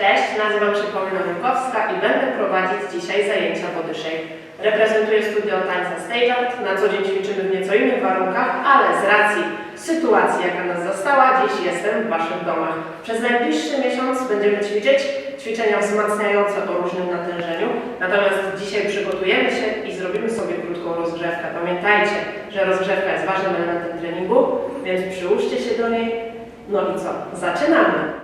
Cześć, nazywam się Paulina Rukowska i będę prowadzić dzisiaj zajęcia Shape. Reprezentuję studio tańca Stage Art. Na co dzień ćwiczymy w nieco innych warunkach, ale z racji sytuacji, jaka nas zastała, dziś jestem w Waszych domach. Przez najbliższy miesiąc będziemy ćwiczyć ćwiczenia wzmacniające o różnym natężeniu. Natomiast dzisiaj przygotujemy się i zrobimy sobie krótką rozgrzewkę. Pamiętajcie, że rozgrzewka jest ważnym elementem treningu, więc przyłóżcie się do niej. No i co? Zaczynamy!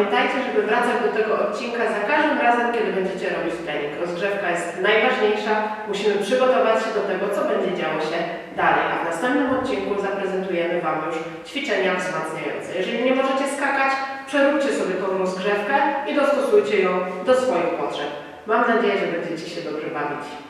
pamiętajcie, żeby wracać do tego odcinka za każdym razem, kiedy będziecie robić trening. Rozgrzewka jest najważniejsza, musimy przygotować się do tego, co będzie działo się dalej, a w następnym odcinku zaprezentujemy Wam już ćwiczenia wzmacniające. Jeżeli nie możecie skakać, przeróbcie sobie tą rozgrzewkę i dostosujcie ją do swoich potrzeb. Mam nadzieję, że będziecie się dobrze bawić.